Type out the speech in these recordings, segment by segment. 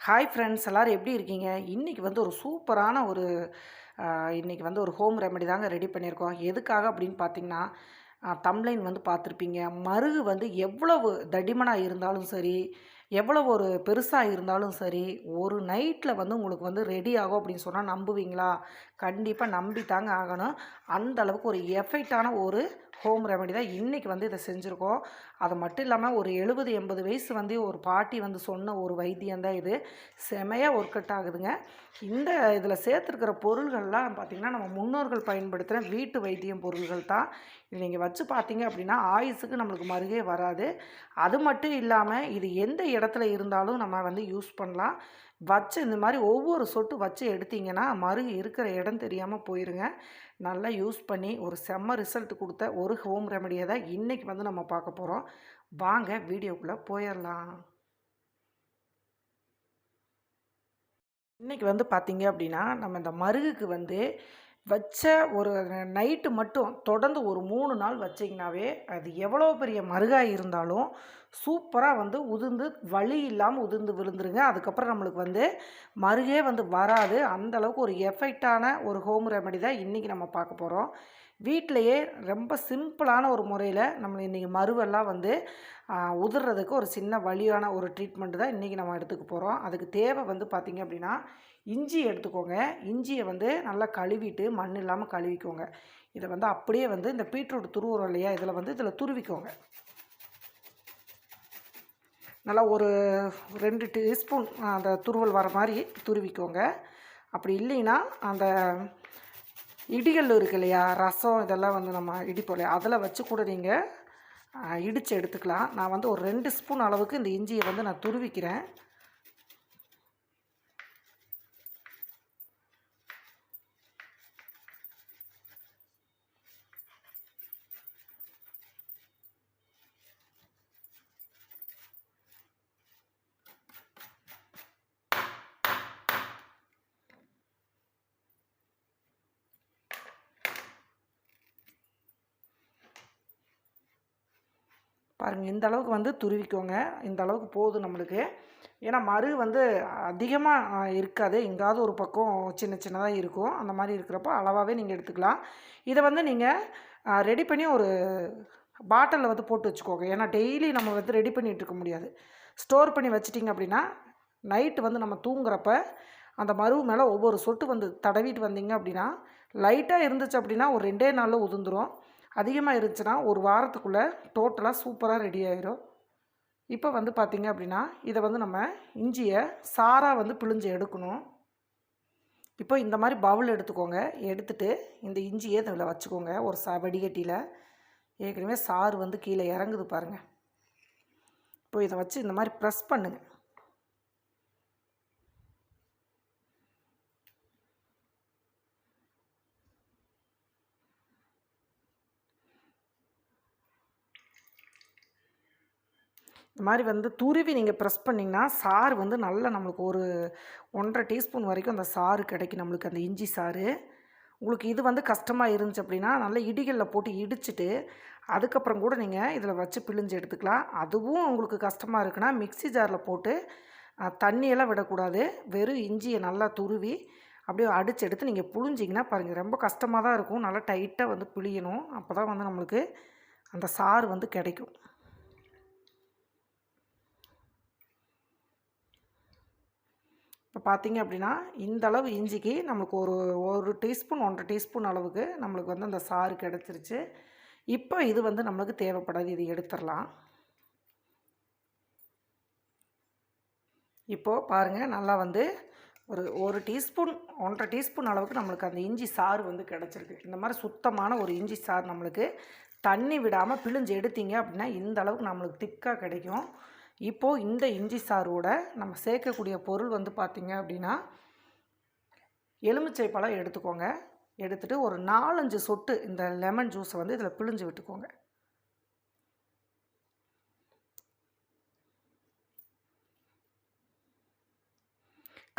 Hi friends எல்லோரும் எப்படி இருக்கீங்க? இன்றைக்கி வந்து ஒரு சூப்பரான ஒரு இன்றைக்கி வந்து ஒரு ஹோம் ரெமெடி தாங்க ரெடி பண்ணியிருக்கோம். எதுக்காக அப்படின்னு பார்த்தீங்கன்னா தம்ப்ளைன் வந்து பார்த்துருப்பீங்க. மருகு வந்து எவ்வளவு தடிமனாக இருந்தாலும் சரி எவ்வளோ ஒரு பெருசாக இருந்தாலும் சரி ஒரு நைட்டில் வந்து உங்களுக்கு வந்து ரெடி ஆகும் அப்படின்னு சொன்னால் நம்புவீங்களா? கண்டிப்பாக நம்பி தாங்க ஆகணும். அந்த அளவுக்கு ஒரு எஃபெக்டான ஒரு ஹோம் ரெமெடி தான் இன்றைக்கி வந்து இதை செஞ்சுருக்கோம். அது மட்டும் இல்லாமல் ஒரு எழுபது எண்பது வயசு வந்து ஒரு பாட்டி வந்து சொன்ன ஒரு வைத்தியம் தான் இது. செமையாக ஒர்க் அவுட் ஆகுதுங்க. இந்த இதில் சேர்த்துருக்கிற பொருள்கள்லாம் பார்த்திங்கன்னா நம்ம முன்னோர்கள் பயன்படுத்துகிற வீட்டு வைத்தியம் பொருள்கள் தான். இது நீங்கள் வச்சு பார்த்தீங்க அப்படின்னா ஆயுஸுக்கு நம்மளுக்கு மருகே வராது. அது மட்டும் இல்லாமல் இது எந்த இடத்துல இருந்தாலும் நம்ம வந்து யூஸ் பண்ணலாம். வச்சு இந்த மாதிரி ஒவ்வொரு சொட்டு வச்சு எடுத்திங்கன்னா மறு இருக்கிற இடம் தெரியாமல் போயிருங்க. நல்லா யூஸ் பண்ணி ஒரு செம்ம ரிசல்ட் கொடுத்த ஒரு ஹோம் ரெமடியை தான் இன்றைக்கி வந்து நம்ம பார்க்க போகிறோம் வாங்க வீடியோக்குள்ளே போயிடலாம் இன்றைக்கி வந்து பார்த்திங்க அப்படின்னா நம்ம இந்த மருகுக்கு வந்து வச்ச ஒரு நைட்டு மட்டும் தொடர்ந்து ஒரு மூணு நாள் வச்சிங்கனாவே அது எவ்வளோ பெரிய மருகாக இருந்தாலும் சூப்பராக வந்து உதிர்ந்து வலி இல்லாமல் உதிர்ந்து விழுந்துருங்க. அதுக்கப்புறம் நம்மளுக்கு வந்து மருகே வந்து வராது. அந்தளவுக்கு ஒரு எஃபெக்டான ஒரு ஹோம் ரெமெடி தான் இன்றைக்கி நம்ம பார்க்க போகிறோம் வீட்டிலையே ரொம்ப சிம்பிளான ஒரு முறையில் நம்ம இன்றைக்கி மருவெல்லாம் வந்து உதிர்றதுக்கு ஒரு சின்ன வழியான ஒரு ட்ரீட்மெண்ட்டு தான் இன்றைக்கி நம்ம எடுத்துக்க போகிறோம் அதுக்கு தேவை வந்து பார்த்திங்க அப்படின்னா இஞ்சி எடுத்துக்கோங்க. இஞ்சியை வந்து நல்லா கழுவிட்டு மண் இல்லாமல் கழுவிக்கோங்க. இதை வந்து அப்படியே வந்து இந்த பீட்ரூட் துருவுறோம் இல்லையா? இதில் வந்து இதில் துருவிக்கோங்க. நல்லா ஒரு ரெண்டு டீஸ்பூன் அந்த துருவல் வர மாதிரி துருவிக்கோங்க. அப்படி இல்லைன்னா அந்த இடிகள் இருக்கு இல்லையா? ரசம் இதெல்லாம் வந்து நம்ம இடிப்போம் இல்லையா? அதில் வச்சு கூட நீங்கள் இடித்து எடுத்துக்கலாம். நான் வந்து ஒரு ரெண்டு ஸ்பூன் அளவுக்கு இந்த இஞ்சியை வந்து நான் துருவிக்கிறேன். பாருங்கள் இந்த அளவுக்கு வந்து துருவிக்கோங்க. இந்த அளவுக்கு போதும் நம்மளுக்கு. ஏன்னா மறு வந்து அதிகமாக இருக்காது. எங்காவது ஒரு பக்கம் சின்ன சின்னதாக இருக்கும். அந்த மாதிரி இருக்கிறப்போ அளவாகவே நீங்கள் எடுத்துக்கலாம். இதை வந்து நீங்கள் ரெடி பண்ணி ஒரு பாட்டிலில் வந்து போட்டு வச்சுக்கோங்க. ஏன்னா டெய்லி நம்ம வந்து ரெடி பண்ணிகிட்டு இருக்க முடியாது. ஸ்டோர் பண்ணி வச்சிட்டிங்க அப்படின்னா நைட்டு வந்து நம்ம தூங்குறப்ப அந்த மருவு மேலே ஒவ்வொரு சொட்டு வந்து தடவிட்டு வந்தீங்க அப்படின்னா லைட்டாக இருந்துச்சு அப்படின்னா ஒரு ரெண்டே நாளில் உதிர்ந்துடும் அதிகமாக இருந்துச்சுன்னா ஒரு வாரத்துக்குள்ளே டோட்டலாக சூப்பராக ரெடி ஆயிரும். இப்போ வந்து பார்த்திங்க அப்படின்னா இதை வந்து நம்ம இஞ்சியை சாராக வந்து பிழிஞ்சு எடுக்கணும். இப்போ இந்த மாதிரி பவுல் எடுத்துக்கோங்க. எடுத்துகிட்டு இந்த இஞ்சியை இதில் வச்சுக்கோங்க. ஒரு சா வடிகட்டியில். ஏற்கனவே சாறு வந்து கீழே இறங்குது பாருங்கள் இப்போ இதை வச்சு இந்த மாதிரி ப்ரெஸ் பண்ணுங்கள் இந்த மாதிரி வந்து துருவி நீங்கள் ப்ரெஸ் பண்ணிங்கன்னா சாறு வந்து நல்லா நம்மளுக்கு ஒரு ஒன்றரை டீஸ்பூன் வரைக்கும் அந்த சாறு கிடைக்கும் நம்மளுக்கு அந்த இஞ்சி சாறு. உங்களுக்கு இது வந்து கஷ்டமாக இருந்துச்சு அப்படின்னா நல்லா இடிகளில் போட்டு இடிச்சிட்டு அதுக்கப்புறம் கூட நீங்கள் இதில் வச்சு பிழிஞ்சு எடுத்துக்கலாம். அதுவும் உங்களுக்கு கஷ்டமாக இருக்குன்னா மிக்சி ஜாரில் போட்டு தண்ணியெல்லாம் விடக்கூடாது. வெறும் இஞ்சியை நல்லா துருவி அப்படியே அடித்து எடுத்து நீங்கள் புழிஞ்சிங்கன்னா பாருங்கள் ரொம்ப கஷ்டமாக தான் இருக்கும். நல்லா டைட்டாக வந்து பிழியணும். அப்போ தான் வந்து நம்மளுக்கு அந்த சாறு வந்து கிடைக்கும். இப்போ பார்த்தீங்க அப்படின்னா இந்த அளவு இஞ்சிக்கு நம்மளுக்கு ஒரு ஒரு டீஸ்பூன் ஒன்றரை டீஸ்பூன் அளவுக்கு நம்மளுக்கு வந்து அந்த சாறு கிடச்சிருச்சு. இப்போ இது வந்து நம்மளுக்கு தேவைப்படாது இது எடுத்துடலாம். இப்போது பாருங்கள் நல்லா வந்து ஒரு ஒரு டீஸ்பூன் ஒன்றரை டீஸ்பூன் அளவுக்கு நம்மளுக்கு அந்த இஞ்சி சாறு வந்து கிடச்சிருக்கு. இந்த மாதிரி சுத்தமான ஒரு இஞ்சி சாறு நம்மளுக்கு தண்ணி விடாமல் பிழிஞ்சு எடுத்தீங்க அப்படின்னா இந்த அளவுக்கு நம்மளுக்கு திக்காக கிடைக்கும். இப்போது இந்த இஞ்சி சாரோட நம்ம சேர்க்கக்கூடிய பொருள் வந்து பார்த்திங்க அப்படின்னா எலுமிச்சை பழம் எடுத்துக்கோங்க. எடுத்துகிட்டு ஒரு நாலஞ்சு சொட்டு இந்த லெமன் ஜூஸை வந்து இதில் பிழிஞ்சு விட்டுக்கோங்க.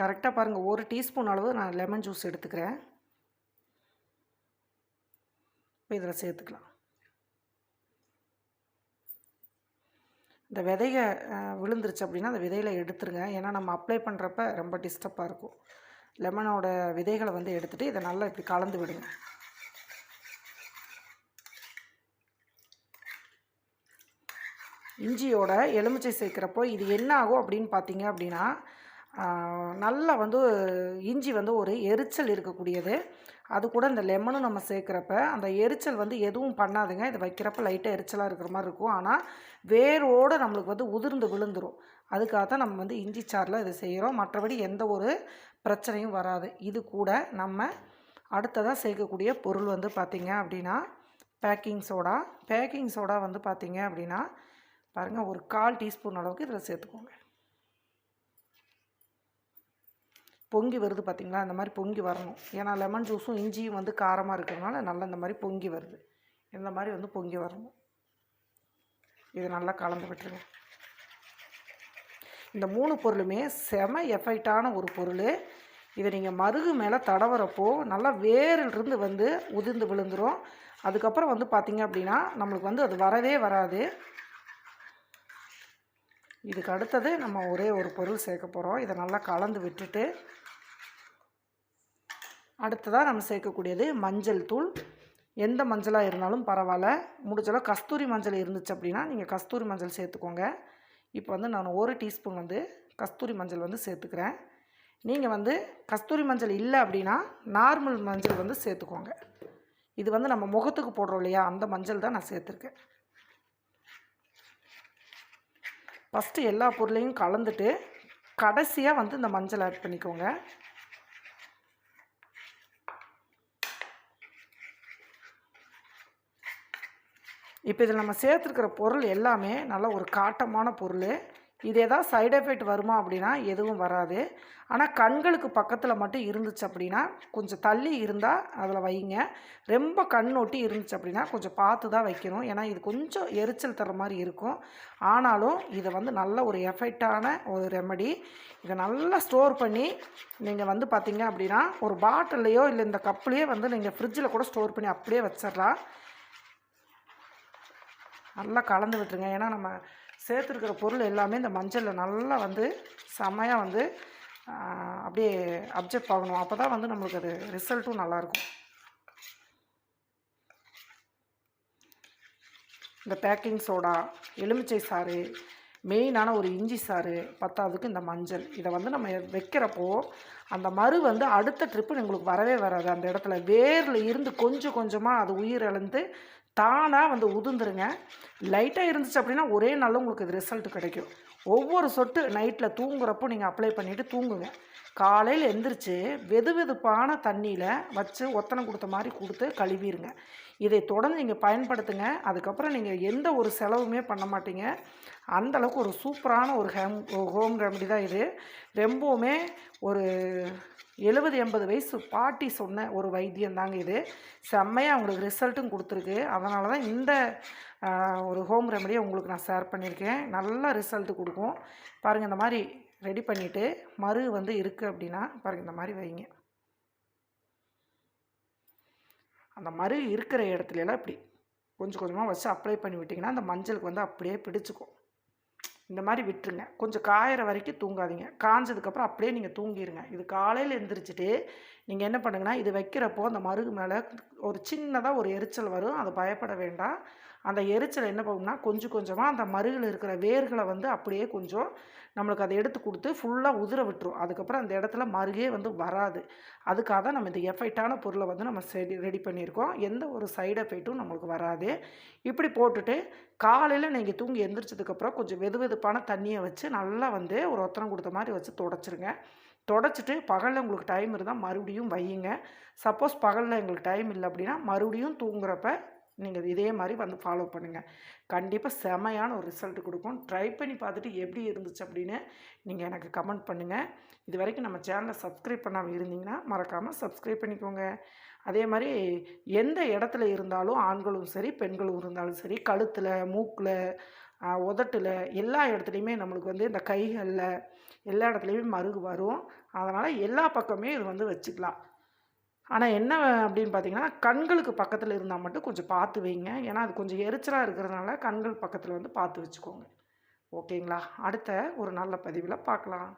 கரெக்டாக பாருங்கள் ஒரு டீஸ்பூன் அளவு நான் லெமன் ஜூஸ் எடுத்துக்கிறேன். இப்போ இதில் சேர்த்துக்கலாம். இந்த விதைய விழுந்துருச்சு அப்படின்னா அந்த விதையில் எடுத்துருங்க. ஏன்னா நம்ம அப்ளை பண்ணுறப்ப ரொம்ப டிஸ்டர்பாக இருக்கும். லெமனோட விதைகளை வந்து எடுத்துகிட்டு இதை நல்லா இப்படி கலந்து விடுங்க. இஞ்சியோட எலுமிச்சை சேர்க்குறப்போ இது என்ன ஆகும் அப்படின்னு பார்த்தீங்க அப்படின்னா நல்லா வந்து இஞ்சி வந்து ஒரு எரிச்சல் இருக்கக்கூடியது. அது கூட இந்த லெமனும் நம்ம சேர்க்குறப்ப அந்த எரிச்சல் வந்து எதுவும் பண்ணாதுங்க. இது வைக்கிறப்ப லைட்டாக எரிச்சலாக இருக்கிற மாதிரி இருக்கும். ஆனால் வேரோடு நம்மளுக்கு வந்து உதிர்ந்து விழுந்துரும். அதுக்காக தான் நம்ம வந்து இஞ்சி சாரில் இதை செய்கிறோம் மற்றபடி எந்த ஒரு பிரச்சனையும் வராது. இது கூட நம்ம அடுத்ததாக சேர்க்கக்கூடிய பொருள் வந்து பார்த்திங்க அப்படின்னா பேக்கிங் சோடா. பேக்கிங் சோடா வந்து பார்த்திங்க அப்படின்னா பாருங்கள் ஒரு கால் டீஸ்பூன் அளவுக்கு இதில் சேர்த்துக்கோங்க. பொங்கி வருது பார்த்திங்களா இந்த மாதிரி பொங்கி வரணும். ஏன்னா லெமன் ஜூஸும் இஞ்சியும் வந்து காரமாக இருக்கிறதுனால நல்லா இந்த மாதிரி பொங்கி வருது. இந்த மாதிரி வந்து பொங்கி வரணும். இது நல்லா கலந்து விட்டுருங்க. இந்த மூணு பொருளுமே செம எஃபெக்டான ஒரு பொருள். இதை நீங்கள் மருகு மேலே தடவுறப்போ நல்லா வேரிலிருந்து வந்து உதிர்ந்து விழுந்துரும். அதுக்கப்புறம் வந்து பார்த்திங்க அப்படின்னா நம்மளுக்கு வந்து அது வரவே வராது. இதுக்கு அடுத்தது நம்ம ஒரே ஒரு பொருள் சேர்க்க போகிறோம் இதை நல்லா கலந்து விட்டுட்டு அடுத்ததாக நம்ம சேர்க்கக்கூடியது மஞ்சள் தூள். எந்த மஞ்சளாக இருந்தாலும் பரவாயில்ல. முடிஞ்சளவு கஸ்தூரி மஞ்சள் இருந்துச்சு அப்படின்னா நீங்கள் கஸ்தூரி மஞ்சள் சேர்த்துக்கோங்க. இப்போ வந்து நான் ஒரு டீஸ்பூன் வந்து கஸ்தூரி மஞ்சள் வந்து சேர்த்துக்கிறேன். நீங்கள் வந்து கஸ்தூரி மஞ்சள் இல்லை அப்படின்னா நார்மல் மஞ்சள் வந்து சேர்த்துக்கோங்க. இது வந்து நம்ம முகத்துக்கு போடுறோம் இல்லையா? அந்த மஞ்சள் தான் நான் சேர்த்துருக்கேன். ஃபஸ்ட்டு எல்லா பொருளையும் கலந்துட்டு கடைசியாக வந்து இந்த மஞ்சள் ஆட் பண்ணிக்கோங்க. இப்போ இதில் நம்ம சேர்த்துருக்கிற பொருள் எல்லாமே நல்ல ஒரு காட்டமான பொருள். இது எதாவது சைடு எஃபெக்ட் வருமா அப்படின்னா எதுவும் வராது. ஆனால் கண்களுக்கு பக்கத்தில் மட்டும் இருந்துச்சு அப்படின்னா கொஞ்சம் தள்ளி இருந்தால் அதில் வைங்க. ரொம்ப கண் ஒட்டி இருந்துச்சு அப்படின்னா கொஞ்சம் பார்த்து தான் வைக்கணும். ஏன்னா இது கொஞ்சம் எரிச்சல் தர மாதிரி இருக்கும். ஆனாலும் இதை வந்து நல்ல ஒரு எஃபெக்டான ஒரு ரெமடி இதை நல்லா ஸ்டோர் பண்ணி நீங்கள் வந்து பார்த்தீங்க அப்படின்னா ஒரு பாட்டில்லையோ இல்லை இந்த கப்புலையோ வந்து நீங்கள் ஃப்ரிட்ஜில் கூட ஸ்டோர் பண்ணி அப்படியே வச்சிடலாம். நல்லா கலந்து விட்டுருங்க. ஏன்னா நம்ம சேர்த்துருக்கிற பொருள் எல்லாமே இந்த மஞ்சளில் நல்லா வந்து செமையாக வந்து அப்படியே அப்ஜெக்ட் ஆகணும். அப்போ தான் வந்து நம்மளுக்கு அது ரிசல்ட்டும் நல்லாயிருக்கும். இந்த பேக்கிங் சோடா எலுமிச்சை சாறு மெயினான ஒரு இஞ்சி சாறு பத்தாவதுக்கு இந்த மஞ்சள். இதை வந்து நம்ம வைக்கிறப்போ அந்த மறு வந்து அடுத்த ட்ரிப்பு எங்களுக்கு வரவே வராது. அந்த இடத்துல வேரில் இருந்து கொஞ்சம் கொஞ்சமாக அது உயிர் இழந்து தானாக வந்து உதிர்ந்துருங்க. லைட்டாக இருந்துச்சு அப்படின்னா ஒரே நாளில் உங்களுக்கு இது ரிசல்ட் கிடைக்கும். ஒவ்வொரு சொட்டு நைட்டில் தூங்குறப்போ நீங்கள் அப்ளை பண்ணிவிட்டு தூங்குங்க. காலையில் எந்திரிச்சு வெது வெதுப்பான தண்ணியில் வச்சு ஒத்தனை கொடுத்த மாதிரி கொடுத்து கழுவிடுங்க இதை தொடர்ந்து நீங்கள் பயன்படுத்துங்க. அதுக்கப்புறம் நீங்கள் எந்த ஒரு செலவுமே பண்ண மாட்டீங்க. அந்த அளவுக்கு ஒரு சூப்பரான ஒரு ஹேம் ஹோம் ரெமடி தான் இது. ரொம்பவுமே ஒரு எழுபது எண்பது வயசு பாட்டி சொன்ன ஒரு வைத்தியம் தாங்க இது. செம்மையாக அவங்களுக்கு ரிசல்ட்டும் கொடுத்துருக்கு. அதனால தான் இந்த ஒரு ஹோம் ரெமடியை உங்களுக்கு நான் ஷேர் பண்ணியிருக்கேன். நல்ல ரிசல்ட் கொடுக்கும். பாருங்கள் இந்த மாதிரி ரெடி பண்ணிவிட்டு மறு வந்து இருக்குது அப்படின்னா பாருங்கள் இந்த மாதிரி வைங்க. அந்த மறு இருக்கிற இடத்துலலாம் இப்படி கொஞ்சம் கொஞ்சமாக வச்சு அப்ளை பண்ணி விட்டிங்கன்னா அந்த மஞ்சளுக்கு வந்து அப்படியே பிடிச்சிக்கும். இந்த மாதிரி விட்டுருங்க. கொஞ்சம் காயிற வரைக்கும் தூங்காதீங்க. காஞ்சதுக்கப்புறம் அப்படியே நீங்கள் தூங்கிடுங்க இது காலையில் எழுந்திரிச்சிட்டு நீங்கள் என்ன பண்ணுங்கன்னா இது வைக்கிறப்போ அந்த மருகு மேலே ஒரு சின்னதாக ஒரு எரிச்சல் வரும். அதை பயப்பட வேண்டாம். அந்த எரிச்சல் என்ன பண்ணும்னா கொஞ்சம் கொஞ்சமாக அந்த மருகில் இருக்கிற வேர்களை வந்து அப்படியே கொஞ்சம் நம்மளுக்கு அதை எடுத்து கொடுத்து ஃபுல்லாக உதிர விட்டுரும். அதுக்கப்புறம் அந்த இடத்துல மருகே வந்து வராது. அதுக்காக தான் நம்ம இந்த எஃபெக்டான பொருளை வந்து நம்ம செடி ரெடி பண்ணியிருக்கோம். எந்த ஒரு சைடு எஃபெக்ட்டும் நம்மளுக்கு வராது. இப்படி போட்டுட்டு காலையில் நீங்கள் தூங்கி எந்திரிச்சதுக்கப்புறம் கொஞ்சம் வெது வெதுப்பான தண்ணியை வச்சு நல்லா வந்து ஒரு ஒத்தனம் கொடுத்த மாதிரி வச்சு தொடச்சிருங்க. தொடச்சிட்டு பகலில் உங்களுக்கு டைம் இருந்தால் மறுபடியும் வையுங்க. சப்போஸ் பகலில் எங்களுக்கு டைம் இல்லை அப்படின்னா மறுபடியும் தூங்குறப்ப நீங்கள் இதே மாதிரி வந்து ஃபாலோ பண்ணுங்கள் கண்டிப்பாக செமையான ஒரு ரிசல்ட் கொடுக்கும். ட்ரை பண்ணி பார்த்துட்டு எப்படி இருந்துச்சு அப்படின்னு நீங்கள் எனக்கு கமெண்ட் பண்ணுங்கள் இது வரைக்கும் நம்ம சேனலை சப்ஸ்கிரைப் பண்ணாமல் இருந்தீங்கன்னா மறக்காமல் சப்ஸ்கிரைப் பண்ணிக்கோங்க. அதே மாதிரி எந்த இடத்துல இருந்தாலும் ஆண்களும் சரி பெண்களும் இருந்தாலும் சரி கழுத்தில் மூக்கில் உதட்டில் எல்லா இடத்துலையுமே நம்மளுக்கு வந்து இந்த கைகளில் எல்லா இடத்துலையுமே மருகு வரும். அதனால் எல்லா பக்கமே இது வந்து வச்சுக்கலாம். ஆனால் என்ன அப்படின்னு பார்த்தீங்கன்னா கண்களுக்கு பக்கத்தில் இருந்தால் மட்டும் கொஞ்சம் பார்த்து வைங்க. ஏன்னா அது கொஞ்சம் எரிச்சலாக இருக்கிறதுனால கண்கள் பக்கத்தில் வந்து பார்த்து வச்சுக்கோங்க. ஓகேங்களா? அடுத்த ஒரு நல்ல பதிவில் பார்க்கலாம்